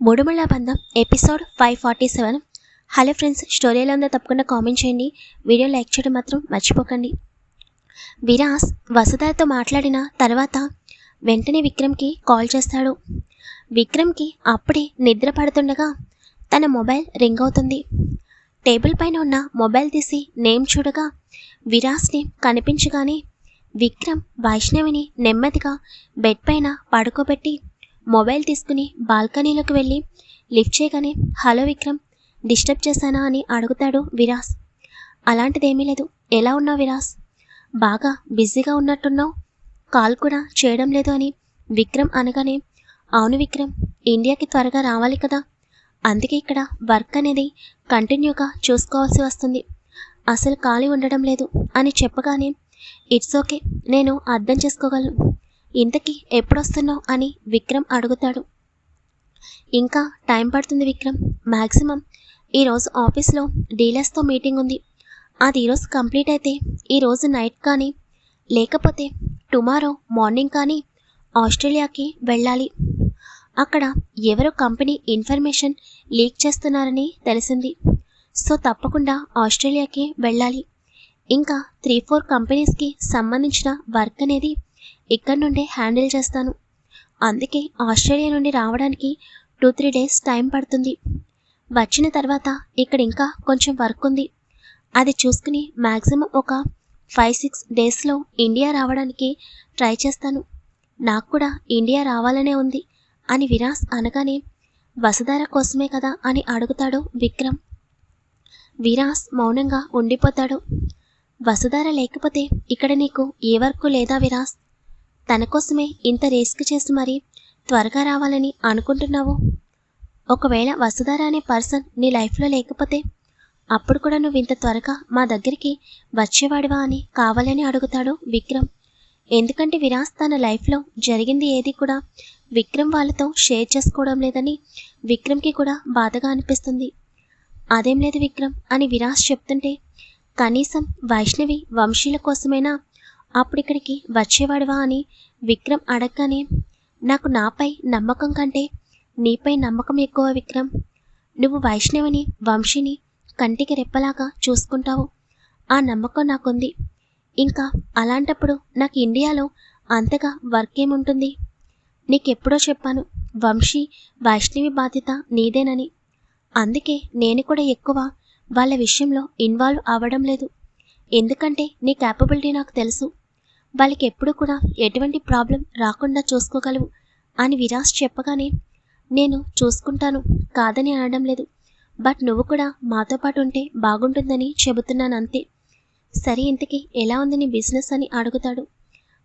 మూడుమళ్ళ బంధం episode five forty seven. Hello friends story ఎలా ఉందో తప్పకుండా కామెంట్ చేయండి. వీడియో లైక్ చేయడం మాత్రం మర్చిపోకండి. విరాస్ వసుధాతో మాట్లాడిన తర్వాత వెంటనే విక్రమ్కి కాల్ చేస్తాడు. విక్రమ్కి అప్పుడే నిద్ర పడుతుండగా తన మొబైల్ రింగ్ అవుతుంది. టేబుల్ పైన ఉన్న మొబైల్ తీసి నేమ్ చూడగా విరాస్ నేమ్ కనిపించగానే విక్రమ్ వైష్ణవిని నెమ్మదిగా బెడ్ పైన పడుకోబెట్టి మొబైల్ తీసుకుని బాల్కనీలోకి వెళ్ళి లిఫ్ట్ చేయగానే హలో విక్రమ్ డిస్టర్బ్ చేశానా? అని అడుగుతాడు విరాస్. అలాంటిదేమీ లేదు. ఎలా ఉన్నావు విరాస్? బాగా బిజీగా ఉన్నట్టున్నావు? కాల్ కూడా చేయడం లేదు అని విక్రమ్ అనగానే అవును విక్రమ్ ఇండియాకి త్వరగా రావాలి కదా. అందుకే ఇక్కడ వర్క్ అనేది కంటిన్యూగా చూసుకోవాల్సి వస్తుంది. అసలు ఖాళీ ఉండడం లేదు అని చెప్పగానే ఇట్స్ ఓకే నేను అర్థం చేసుకోగలను. ఇంతకీ ఎప్పుడొస్తున్నావు అని విక్రమ్ అడుగుతాడు. ఇంకా టైం పడుతుంది విక్రమ్. మ్యాక్సిమం ఈరోజు ఆఫీస్లో డీలర్స్తో మీటింగ్ ఉంది. అది ఈరోజు కంప్లీట్ అయితే ఈరోజు నైట్ కానీ లేకపోతే టుమారో మార్నింగ్ కానీ ఆస్ట్రేలియాకి వెళ్ళాలి. అక్కడ ఎవరో కంపెనీ ఇన్ఫర్మేషన్ లీక్ చేస్తున్నారని తెలిసింది. సో తప్పకుండా ఆస్ట్రేలియాకి వెళ్ళాలి. ఇంకా త్రీ ఫోర్ కంపెనీస్కి సంబంధించిన వర్క్ అనేది ఇక్కడ నుండే హ్యాండిల్ చేస్తాను. అందుకే ఆస్ట్రేలియా నుండి రావడానికి టూ త్రీ డేస్ టైం పడుతుంది. వచ్చిన తర్వాత ఇక్కడ ఇంకా కొంచెం వర్క్ ఉంది. అది చూసుకుని మ్యాక్సిమం ఒక ఫైవ్ సిక్స్ డేస్లో ఇండియా రావడానికి ట్రై చేస్తాను. నాకు కూడా ఇండియా రావాలనే ఉంది అని విరాస్ అనగానే వసుధార కోసమే కదా అని అడుగుతాడు విక్రమ్. విరాస్ మౌనంగా ఉండిపోతాడు. వసుధార లేకపోతే ఇక్కడ నీకు ఏ వర్క్ లేదా విరాస్? తన కోసమే ఇంత రిస్క్ చేసి మరి త్వరగా రావాలని అనుకుంటున్నావు? ఒకవేళ వసుధార అనే పర్సన్ నీ లైఫ్లో లేకపోతే అప్పుడు కూడా నువ్వు ఇంత త్వరగా మా దగ్గరికి వచ్చేవాడివా అని కావాలని అడుగుతాడు విక్రమ్. ఎందుకంటే విరాస్ తన లైఫ్లో జరిగింది ఏది కూడా విక్రమ్ వాళ్ళతో షేర్ చేసుకోవడం లేదని విక్రమ్కి కూడా బాధగా అనిపిస్తుంది. అదేం లేదు విక్రమ్ అని విరాస్ చెప్తుంటే కనీసం వైష్ణవి వంశీల కోసమైనా అప్పుడు ఇక్కడికి వచ్చేవాడివా అని విక్రమ్ అడగగానే నాకు నాపై నమ్మకం కంటే నీపై నమ్మకం ఎక్కువ విక్రమ్. నువ్వు వైష్ణవిని వంశీని కంటికి రెప్పలాగా చూసుకుంటావు. ఆ నమ్మకం నాకుంది. ఇంకా అలాంటప్పుడు నాకు ఇండియాలో అంతగా వర్క్ ఏముంటుంది నీకెప్పుడో చెప్పాను వంశీ వైష్ణవి బాధ్యత నీదేనని. అందుకే నేను కూడా ఎక్కువ వాళ్ళ విషయంలో ఇన్వాల్వ్ అవ్వడం లేదు. ఎందుకంటే నీ క్యాపబిలిటీ నాకు తెలుసు. వాళ్ళకి ఎప్పుడు కూడా ఎటువంటి ప్రాబ్లం రాకుండా చూసుకోగలవు అని విరాజ్ చెప్పగానే నేను చూసుకుంటాను కాదని అనడం లేదు. బట్ నువ్వు కూడా మాతో పాటు ఉంటే బాగుంటుందని చెబుతున్నాను అంతే. సరే ఇంతకీ ఎలా ఉంది నీ బిజినెస్ అని అడుగుతాడు.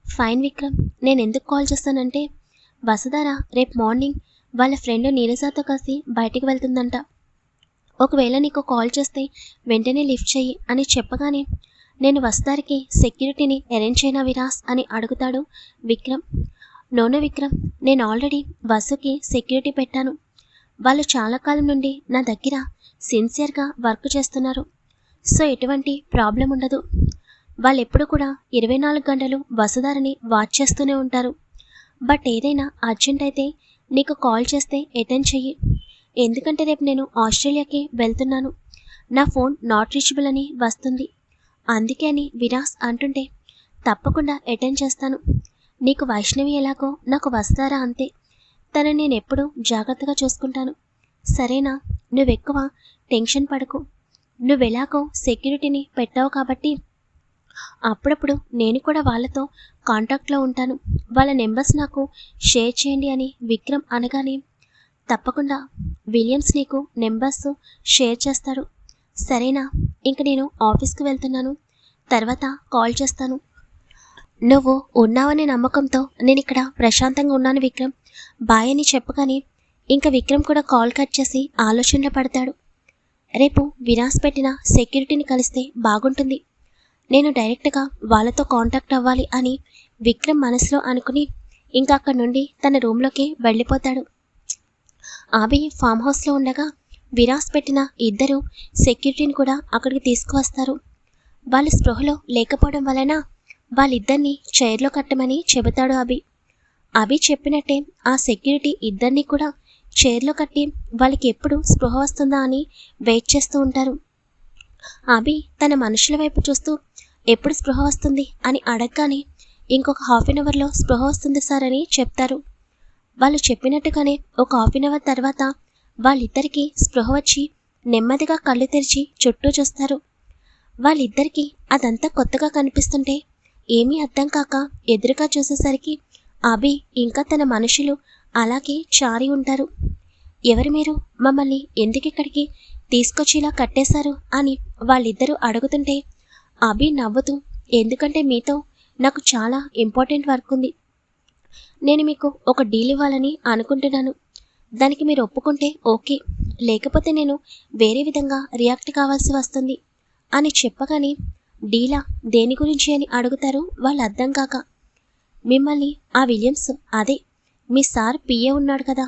ఫైన్ విక్రమ్ నేను ఎందుకు కాల్ చేస్తానంటే వసుధార రేపు మార్నింగ్ వాళ్ళ ఫ్రెండ్ నీరజాతో కలిసి బయటికి వెళ్తుందంట. ఒకవేళ నీకు కాల్ చేస్తే వెంటనే లిఫ్ట్ చెయ్యి అని చెప్పగానే నేను వస్తారికి సెక్యూరిటీని అరేంజ్ చేయనా విరాస్ అని అడుగుతాడు విక్రమ్. నోను విక్రమ్ నేను ఆల్రెడీ వసుకి సెక్యూరిటీ పెట్టాను. వాళ్ళు చాలా కాలం నుండి నా దగ్గర సిన్సియర్గా వర్క్ చేస్తున్నారు. సో ఎటువంటి ప్రాబ్లం ఉండదు. వాళ్ళు ఎప్పుడు కూడా ఇరవై నాలుగు గంటలు వసుధారని వాచ్ చేస్తూనే ఉంటారు. బట్ ఏదైనా అర్జెంట్ అయితే నీకు కాల్ చేస్తే అటెండ్ చెయ్యి. ఎందుకంటే రేపు నేను ఆస్ట్రేలియాకి వెళ్తున్నాను. నా ఫోన్ నాట్ రీచబుల్ అని వస్తుంది. అందుకే అని విరాస్ అంటుంటే తప్పకుండా అటెండ్ చేస్తాను. నీకు వైష్ణవి ఎలాగో నాకు వస్తారా అంతే. తనని నేను ఎప్పుడూ జాగ్రత్తగా చూసుకుంటాను. సరేనా నువ్వెక్కువ టెన్షన్ పడకు. నువ్వెలాగో సెక్యూరిటీని పెట్టావు కాబట్టి అప్పుడప్పుడు నేను కూడా వాళ్ళతో కాంటాక్ట్లో ఉంటాను. వాళ్ళ నెంబర్స్ నాకు షేర్ చేయండి అని విక్రమ్ అనగానే తప్పకుండా విలియమ్స్ నీకు నెంబర్స్ షేర్ చేస్తారు. సరేనా ఇంక నేను ఆఫీస్కి వెళ్తున్నాను. తర్వాత కాల్ చేస్తాను. నువ్వు ఉన్నావనే నమ్మకంతో నేను ఇక్కడ ప్రశాంతంగా ఉన్నాను విక్రమ్. బాయ్ అని చెప్పగానే ఇంకా విక్రమ్ కూడా కాల్ కట్ చేసి ఆలోచనలో పడతాడు. రేపు విరాస్ పెట్టిన సెక్యూరిటీని కలిస్తే బాగుంటుంది. నేను డైరెక్ట్గా వాళ్ళతో కాంటాక్ట్ అవ్వాలి అని విక్రమ్ మనసులో అనుకుని ఇంకా అక్కడి నుండి తన రూమ్లోకి వెళ్ళిపోతాడు. ఆబి ఫామ్ హౌస్లో ఉండగా విరాస్ పెట్టిన ఇద్దరు సెక్యూరిటీని కూడా అక్కడికి తీసుకువస్తారు. వాళ్ళు స్పృహలో లేకపోవడం వలన వాళ్ళిద్దరిని చైర్లో కట్టమని చెబుతాడు అభి. అభి చెప్పినట్టే ఆ సెక్యూరిటీ ఇద్దరినీ కూడా చైర్లో కట్టి వాళ్ళకి ఎప్పుడు స్పృహ వస్తుందా అని వెయిట్ చేస్తూ ఉంటారు. అభి తన మనుషుల వైపు చూస్తూ ఎప్పుడు స్పృహ వస్తుంది? అని అడగగానే ఇంకొక హాఫ్ అన్ అవర్లో స్పృహ వస్తుంది సార్ అని చెప్తారు. వాళ్ళు చెప్పినట్టుగానే ఒక హాఫ్ అన్ అవర్ తర్వాత వాళ్ళిద్దరికీ స్పృహ వచ్చి నెమ్మదిగా కళ్ళు తెరిచి చుట్టూ చూస్తారు. వాళ్ళిద్దరికీ అదంతా కొత్తగా కనిపిస్తుంటే ఏమీ అర్థం కాక ఎదురుగా చూసేసరికి అభి ఇంకా తన మనుషులు అలాగే చారి ఉంటారు. ఎవరు మీరు? మమ్మల్ని ఎందుకిక్కడికి తీసుకొచ్చేలా కట్టేశారు అని వాళ్ళిద్దరూ అడుగుతుంటే అభి నవ్వుతూ ఎందుకంటే మీతో నాకు చాలా ఇంపార్టెంట్ వర్క్ ఉంది. నేను మీకు ఒక డీల్ ఇవ్వాలని అనుకుంటున్నాను. దానికి మీరు ఒప్పుకుంటే ఓకే. లేకపోతే నేను వేరే విధంగా రియాక్ట్ కావాల్సి వస్తుంది అని చెప్పగానే డీలా దేని గురించి అని అడుగుతారు వాళ్ళు అర్థం కాక మిమ్మల్ని ఆ విలియమ్స్ అదే మీ సార్ పిఏ ఉన్నాడు కదా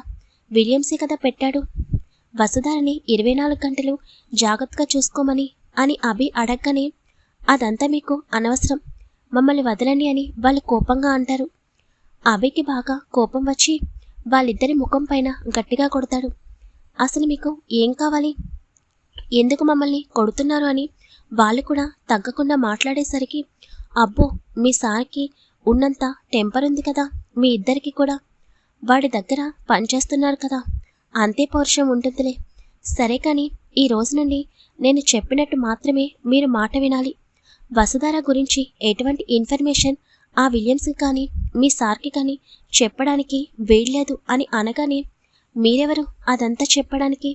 విలియమ్సే కదా పెట్టాడు. వసుధారని ఇరవై నాలుగు గంటలు జాగ్రత్తగా చూసుకోమని అని అభి అడగగానే అదంతా మీకు అనవసరం మమ్మల్ని వదలండి అని వాళ్ళు కోపంగా అంటారు. అభికి బాగా కోపం వచ్చి వాళ్ళిద్దరి ముఖం పైన గట్టిగా కొడతాడు. అసలు మీకు ఏం కావాలి? ఎందుకు మమ్మల్ని కొడుతున్నారు అని వాళ్ళు కూడా తగ్గకుండా మాట్లాడేసరికి అబ్బో మీ సార్కి ఉన్నంత టెంపర్ ఉంది కదా మీ ఇద్దరికి కూడా. వాడి దగ్గర పనిచేస్తున్నారు కదా అంతే పౌరుషం ఉంటుందిలే. సరే కానీ ఈ రోజు నుండి నేను చెప్పినట్టు మాత్రమే మీరు మాట వినాలి. వసుధార గురించి ఎటువంటి ఇన్ఫర్మేషన్ ఆ విలియమ్స్కి కానీ మీ సార్కి కానీ చెప్పడానికి వీల్లేదు అని అనగానే మీరెవరు? అదంతా చెప్పడానికి?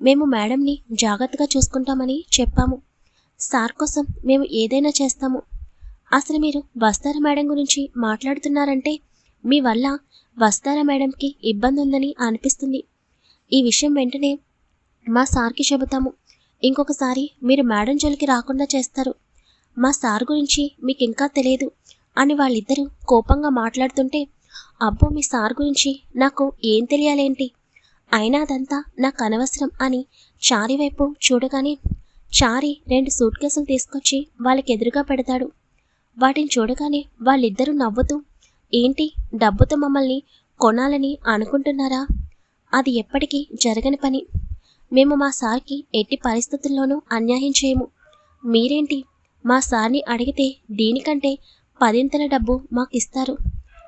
మేము మేడంని జాగ్రత్తగా చూసుకుంటామని చెప్పాము. సార్ కోసం మేము ఏదైనా చేస్తాము. అసలు మీరు వస్తారా మేడం గురించి మాట్లాడుతున్నారంటే మీ వల్ల వస్తారా మేడంకి ఇబ్బంది ఉందని అనిపిస్తుంది. ఈ విషయం వెంటనే మా సార్కి చెబుతాము. ఇంకొకసారి మీరు మేడం జోలికి రాకుండా చేస్తారు. మా సార్ గురించి మీకు ఇంకా తెలియదు. అని వాళ్ళిద్దరూ కోపంగా మాట్లాడుతుంటే అబ్బో మీ సార్ గురించి నాకు ఏం తెలియాలేంటి? అయినా అదంతా నాకు అనవసరం అని చారి వైపు చూడగానే చారి రెండు సూట్ కేసులు తీసుకొచ్చి వాళ్ళకి ఎదురుగా పెడతాడు. వాటిని చూడగానే వాళ్ళిద్దరూ నవ్వుతూ ఏంటి డబ్బుతో మమ్మల్ని కొనాలని అనుకుంటున్నారా? అది ఎప్పటికీ జరగని పని. మేము మా సార్కి ఎట్టి పరిస్థితుల్లోనూ అన్యాయం చేయము. మీరేంటి మా సార్ని అడిగితే దీనికంటే పదింతల డబ్బు మాకు ఇస్తారు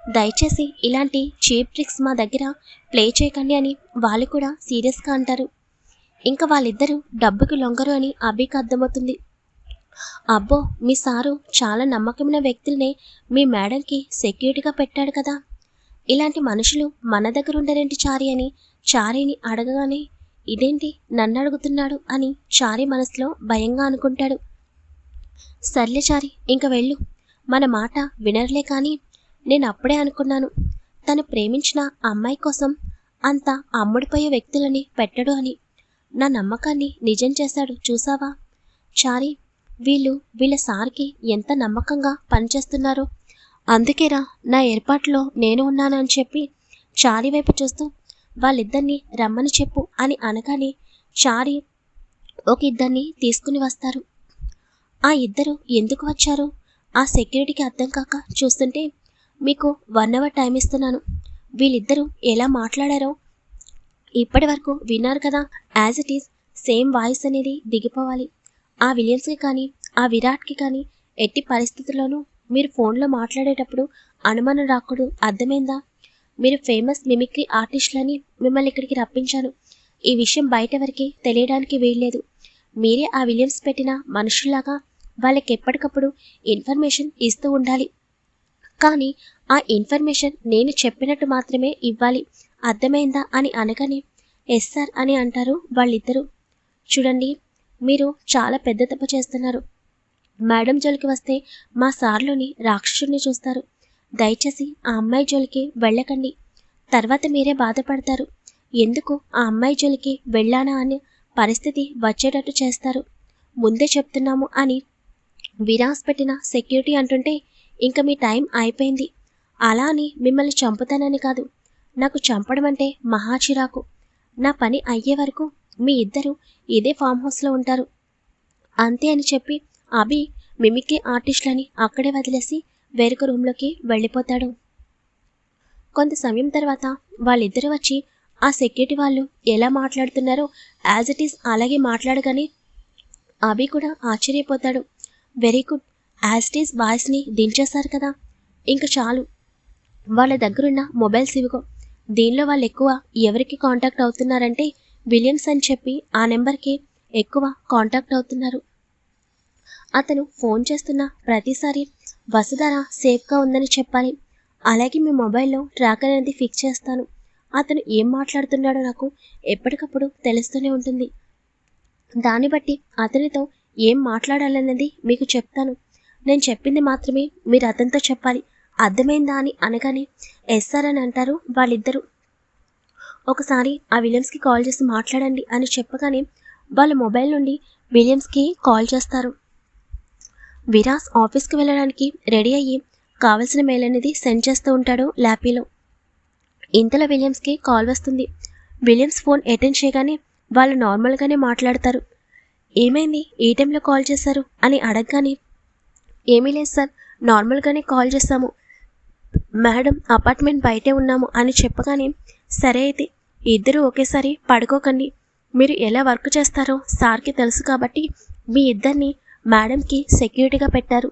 దయచేసి ఇలాంటి చీప్ ట్రిక్స్ మా దగ్గర ప్లే చేయకండి అని వాళ్ళు కూడా సీరియస్గా అంటారు. ఇంకా వాళ్ళిద్దరూ డబ్బుకి లొంగరు అని అభికి అర్థమవుతుంది. అబ్బో మీ సారు చాలా నమ్మకమైన వ్యక్తులనే మీ మేడంకి సెక్యూరిటీగా పెట్టాడు కదా. ఇలాంటి మనుషులు మన దగ్గర ఉండరేంటి చారి అని చారిని అడగగానే ఇదేంటి నన్ను అడుగుతున్నాడు అని చారి మనసులో భయంగా అనుకుంటాడు. సర్లే చారి ఇంక వెళ్ళు. మన మాట వినర్లే కానీ నేను అప్పుడే అనుకున్నాను. తను ప్రేమించిన అమ్మాయి కోసం అంత అమ్ముడిపోయే వ్యక్తులని పెట్టడు అని. నా నమ్మకాన్ని నిజం చేశాడు చూసావా? చారి వీళ్ళు వీళ్ళ సార్కి ఎంత నమ్మకంగా పనిచేస్తున్నారో. అందుకేరా నా ఏర్పాట్లో నేను ఉన్నానని చెప్పి చారి వైపు చూస్తూ వాళ్ళిద్దరిని రమ్మని చెప్పు అని అనగానే చారి ఒక ఇద్దరిని తీసుకుని వస్తారు. ఆ ఇద్దరు ఎందుకు వచ్చారు? ఆ సెక్యూరిటీకి అర్థం కాక చూస్తుంటే మీకు వన్ అవర్ టైం ఇస్తున్నాను. వీళ్ళిద్దరూ ఎలా మాట్లాడారో? ఇప్పటి వరకు విన్నారు కదా as it is same voice అనేది దిగిపోవాలి. ఆ విలియమ్స్కి కానీ ఆ విరాట్కి కానీ ఎట్టి పరిస్థితుల్లోనూ మీరు ఫోన్లో మాట్లాడేటప్పుడు అనుమానం రాకూడదు. అర్థమైందా? మీరు ఫేమస్ మిమిక్రీ ఆర్టిస్టులని మిమ్మల్ని ఇక్కడికి రప్పించాను ఈ విషయం బయట వరకే తెలియడానికి వీల్లేదు. మీరే ఆ విలియమ్స్ పెట్టిన మనుషుల్లాగా వాళ్ళకి ఎప్పటికప్పుడు ఇన్ఫర్మేషన్ ఇస్తూ ఉండాలి. కానీ ఆ ఇన్ఫర్మేషన్ నేను చెప్పినట్టు మాత్రమే ఇవ్వాలి. అర్థమైందా అని అనగానే ఎస్ సార్ అని అంటారు వాళ్ళిద్దరూ. చూడండి మీరు చాలా పెద్ద తప్పు చేస్తున్నారు. మేడం జోలికి వస్తే మా సార్లోని రాక్షసుడిని చూస్తారు. దయచేసి ఆ అమ్మాయి జోలికి వెళ్ళకండి. తర్వాత మీరే బాధపడతారు. ఎందుకు ఆ అమ్మాయి జోలికి వెళ్ళానా అనే పరిస్థితి వచ్చేటట్టు చేస్తారు. ముందే చెప్తున్నాము అని విరాస్ పెట్టిన సెక్యూరిటీ అంటుంటే ఇంకా మీ టైం అయిపోయింది. అలా అని మిమ్మల్ని చంపుతానని కాదు. నాకు చంపడం అంటే మహా చిరాకు. నా పని అయ్యే వరకు మీ ఇద్దరు ఇదే ఫామ్ హౌస్లో ఉంటారు. అంతే అని చెప్పి అభి మిమిక్రీ ఆర్టిస్టులని అక్కడే వదిలేసి వేరొక రూమ్లోకి వెళ్ళిపోతాడు. కొంత సమయం తర్వాత వాళ్ళిద్దరూ వచ్చి ఆ సెక్యూరిటీ వాళ్ళు ఎలా మాట్లాడుతున్నారో యాజ్ ఇట్ ఈస్ అలాగే మాట్లాడగానే అభి కూడా ఆశ్చర్యపోతాడు. Very good. యాజ్ ఈస్ బాయ్స్ని దించేశారు కదా. ఇంకా చాలు. వాళ్ళ దగ్గరున్న మొబైల్స్ ఇవిగో దీనిలో వాళ్ళు ఎక్కువ ఎవరికి కాంటాక్ట్ అవుతున్నారంటే విలియమ్స్ అని చెప్పి ఆ నెంబర్కి ఎక్కువ కాంటాక్ట్ అవుతున్నారు. అతను ఫోన్ చేస్తున్న ప్రతిసారి వసుధర సేఫ్గా ఉందని చెప్పాలి. అలాగే మీ మొబైల్లో ట్రాకర్ అనేది ఫిక్స్ చేస్తాను. అతను ఏం మాట్లాడుతున్నాడో నాకు ఎప్పటికప్పుడు తెలుస్తూనే ఉంటుంది. దాన్ని బట్టి అతనితో ఏం మాట్లాడాలన్నది మీకు చెప్తాను. నేను చెప్పింది మాత్రమే మీరు అతనితో చెప్పాలి. అర్థమైందా అని అనగానే ఎస్ఆర్ అని అంటారు వాళ్ళిద్దరూ. ఒకసారి ఆ విలియమ్స్కి కాల్ చేసి మాట్లాడండి అని చెప్పగానే వాళ్ళ మొబైల్ నుండి విలియమ్స్కి కాల్ చేస్తారు. విరాస్ ఆఫీస్కి వెళ్ళడానికి రెడీ అయ్యి కావలసిన మెయిల్ అనేది సెండ్ చేస్తూ ఉంటాడు ల్యాపీలో. ఇంతలో విలియమ్స్కి కాల్ వస్తుంది. విలియమ్స్ ఫోన్ అటెండ్ చేయగానే వాళ్ళు నార్మల్గానే మాట్లాడతారు. ఏమైంది? ఏ టైంలో కాల్ చేశారు? అని అడగగానే ఏమీ లేదు సార్. నార్మల్గానే కాల్ చేశాము. మేడం అపార్ట్మెంట్ బయటే ఉన్నాము అని చెప్పగానే సరే అయితే ఇద్దరు ఒకేసారి పడుకోకండి. మీరు ఎలా వర్క్ చేస్తారో సార్కి తెలుసు కాబట్టి మీ ఇద్దరిని మేడంకి సెక్యూరిటీగా పెట్టారు.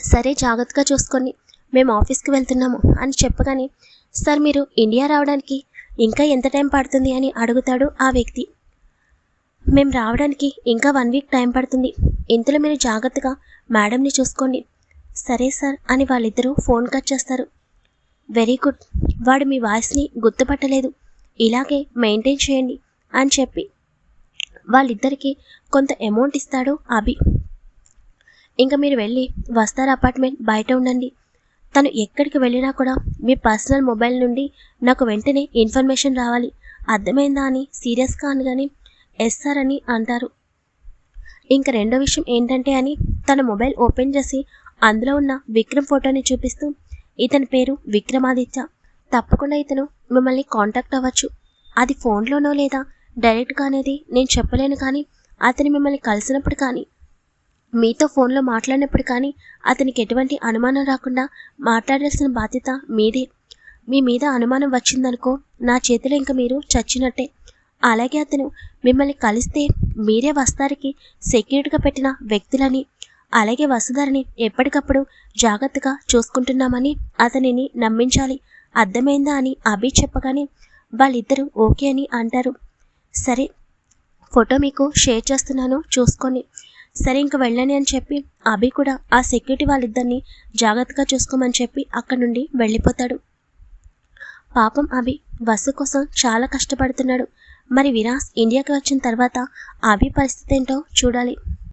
సరే జాగ్రత్తగా చూసుకొని మేము ఆఫీస్కి వెళ్తున్నాము అని చెప్పగానే సార్ మీరు ఇండియా రావడానికి ఇంకా ఎంత టైం పడుతుంది అని అడుగుతాడు ఆ వ్యక్తి. మేము రావడానికి ఇంకా వన్ వీక్ టైం పడుతుంది. ఇంతలో మీరు జాగ్రత్తగా మేడంని చూసుకోండి. సరే సార్ అని వాళ్ళిద్దరూ ఫోన్ కట్ చేస్తారు. Very good. వాడు మీ వాయిస్ని గుర్తుపట్టలేదు. ఇలాగే మెయింటైన్ చేయండి అని చెప్పి వాళ్ళిద్దరికీ కొంత అమౌంట్ ఇస్తాడు అభి. ఇంకా మీరు వెళ్ళి వస్తారా అపార్ట్మెంట్? బయట ఉండండి. తను ఎక్కడికి వెళ్ళినా కూడా మీ పర్సనల్ మొబైల్ నుండి నాకు వెంటనే ఇన్ఫర్మేషన్ రావాలి. అర్థమైందా అని? సీరియస్గా అనగానే ఎస్సారని అని అంటారు. ఇంకా రెండో విషయం ఏంటంటే అని తన మొబైల్ ఓపెన్ చేసి అందులో ఉన్న విక్రమ్ ఫోటోని చూపిస్తూ ఇతని పేరు విక్రమాదిత్య. తప్పకుండా ఇతను మిమ్మల్ని కాంటాక్ట్ అవ్వచ్చు. అది ఫోన్లోనో లేదా డైరెక్ట్గా అనేది నేను చెప్పలేను కానీ అతను మిమ్మల్ని కలిసినప్పుడు కానీ మీతో ఫోన్లో మాట్లాడినప్పుడు కానీ అతనికి ఎటువంటి అనుమానం రాకుండా మాట్లాడాల్సిన బాధ్యత మీదే. మీ మీద అనుమానం వచ్చిందనుకో నా చేతిలో ఇంకా మీరు చచ్చినట్టే. అలాగే అతను మిమ్మల్ని కలిస్తే మీరే వస్తారికి సెక్యూరిటీగా పెట్టిన వ్యక్తులని అలాగే వసుధారిని ఎప్పటికప్పుడు జాగ్రత్తగా చూసుకుంటున్నామని అతనిని నమ్మించాలి. అర్థమైందా అని అభి చెప్పగానే వాళ్ళిద్దరూ ఓకే అని అంటారు. సరే ఫోటో మీకు షేర్ చేస్తున్నాను చూసుకొని సరే ఇంక వెళ్ళని అని చెప్పి అభి కూడా ఆ సెక్యూరిటీ వాళ్ళిద్దరిని జాగ్రత్తగా చూసుకోమని చెప్పి అక్కడి నుండి వెళ్ళిపోతాడు. పాపం అభి వసు కోసం చాలా కష్టపడుతున్నాడు. మరి విరాస్ ఇండియాకి వచ్చిన తర్వాత అభి పరిస్థితి ఏంటో చూడాలి.